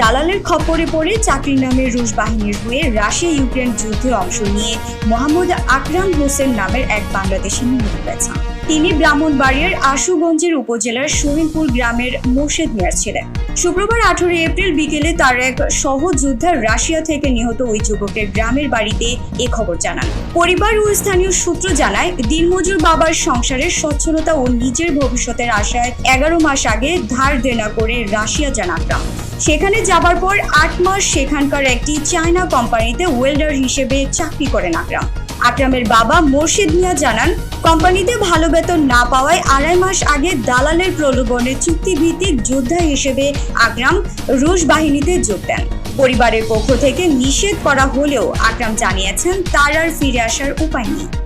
দালালের খপ্পরে পড়ে চাকরি নামে রুশ বাহিনীর হয়ে রাশিয়া ইউক্রেন যুদ্ধে অংশ নিয়ে মোহাম্মদ আকরাম হোসেন নামের এক বাংলাদেশি নিহত হয়েছেন তিনি ব্রাহ্মণবাড়িয়ার আশুগঞ্জের উপজেলার শহীদপুর গ্রামের মোর্শেদ মিয়ার ছিলেন। শুক্রবার আঠারো এপ্রিল বিকেলে তার এক সহযোদ্ধা রাশিয়া থেকে নিহত ওই যুবকের গ্রামের বাড়িতে এ খবর জানান। পরিবার ও স্থানীয় সূত্র জানায়, দিনমজুর বাবার সংসারের সচ্ছলতা ও নিজের ভবিষ্যতের আশায় এগারো মাস আগে ধার দেনা করে রাশিয়া যান আকরাম। সেখানে যাবার পর আট মাস সেখানকার একটি চায়না কোম্পানিতে ওয়েল্ডার হিসেবে চাকরি করেন আকরাম। আকরামের বাবা মোর্শেদ মিয়া জানান, কোম্পানিতে ভালো বেতন না পাওয়ায় আড়াই মাস আগে দালালের প্রলোভনে চুক্তিভিত্তিক যোদ্ধা হিসেবে আকরাম রুশ বাহিনীতে যোগ দেন। পরিবারের পক্ষ থেকে নিষেধ করা হলেও আকরাম জানিয়েছেন, তার আর ফিরে আসার উপায় নেই।